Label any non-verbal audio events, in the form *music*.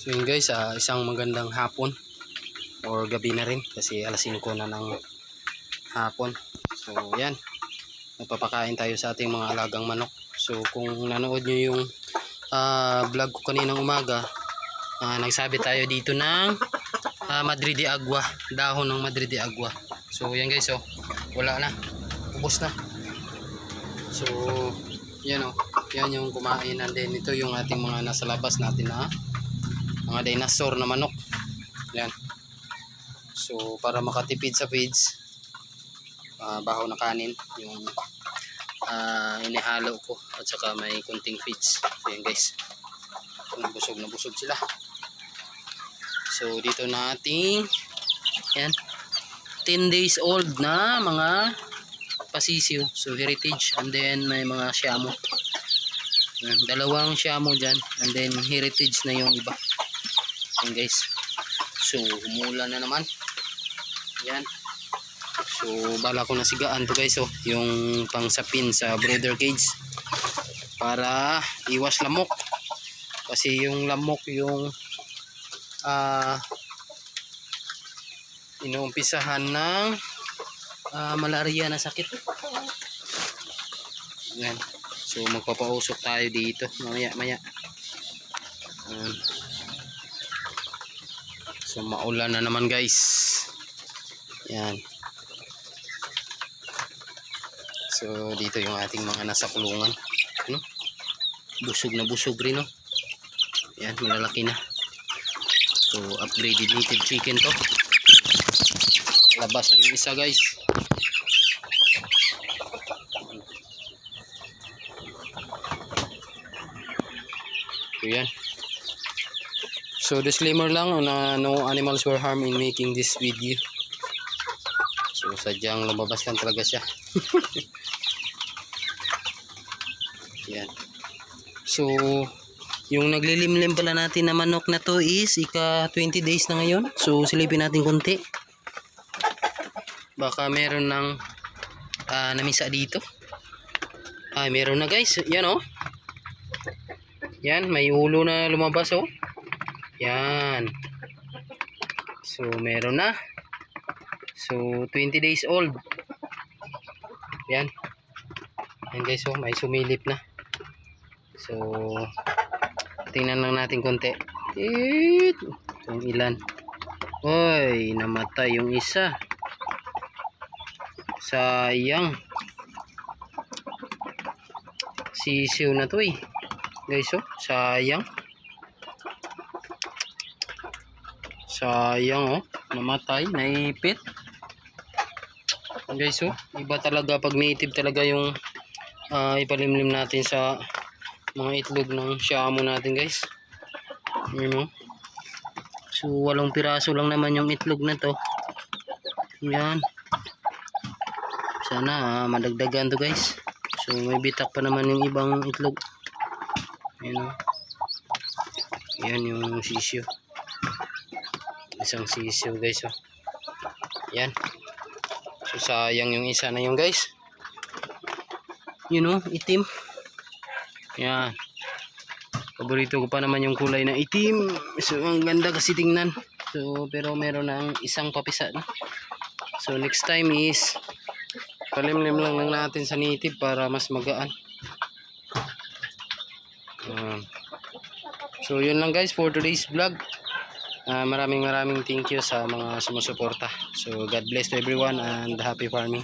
So yun guys, ah, isang magandang hapon or gabi na rin kasi alas 5 na ng hapon. So yan, nagpapakain tayo sa ating mga alagang manok. So kung nanood nyo yung ah, vlog ko kaninang umaga, ah, nagsabi tayo dito ng ah, Madrid de Agua, dahon ng Madrid de Agua. So yan guys, oh, wala na, ubos na. So yan oh, yan yung kumain and ito yung ating mga nasa labas natin na mga dinosaur na manok. Yan. So para makatipid sa feeds, ah, bahaw na kanin yung ah, inihalo ko at saka may kunting feeds. So yan guys. Busog na busog sila. So dito nating yan 10 days old na mga pasisiw. So heritage and then may mga siamo. Yan, dalawang siamo dyan and then heritage na yung iba. Yan guys. So umulan na naman. Yan. So bala ko nasigaan to guys oh, yung pangsapin sa brother cage para iwas lamok. Kasi yung lamok yung ah inuumpisahan ng ah, malaria na sakit. Yan. So magpapausok tayo dito mamaya maya. Yan. So maulan na naman guys. Yan. So dito yung ating mga nasa kulungan. Ano? Busog na busog rin no. Yan, malalaki na. So upgraded native chicken to. Labas na yung isa guys. So yan. So disclaimer lang na no animals were harmed in making this video. So sadyang lumabas lang talaga siya. *laughs* yan. So yung naglilimlim pala natin na manok na to is ika 20 days na ngayon. So silipin natin konti. Baka meron ng ah, namisa dito. Ay, meron na guys. Yan oh. Yan, may ulo na lumabas oh. Yan. So, meron na. So, 20 days old. Yan. Yan guys oh, may sumilip na. So, tingnan lang natin konti. Tit. Kung ilan. Oy, namatay yung isa. Sayang. Sisiw na to eh. Guys oh, sayang. Sayang oh, namatay, naipit. Guys oh, iba talaga pag native talaga yung ah, ipalimlim natin sa mga itlog ng shamo natin guys. Yun oh. So walong piraso lang naman yung itlog na to. Yan. Sana ah, madagdagan to guys. So may bitak pa naman yung ibang itlog. Ayan o. Yan yung sisyo. Isang sisyo guys o. Yan. So sayang yung isa na yung guys. Yun o, itim. Yan. Paborito ko pa naman yung kulay na itim. So ang ganda kasi tingnan. So pero meron ng isang papisa na. So next time is palimlim lang lang natin sa native para mas magaan. Ayan. So yun lang guys for today's vlog. Ah, maraming maraming thank you sa mga sumusuporta. So God bless to everyone and happy farming.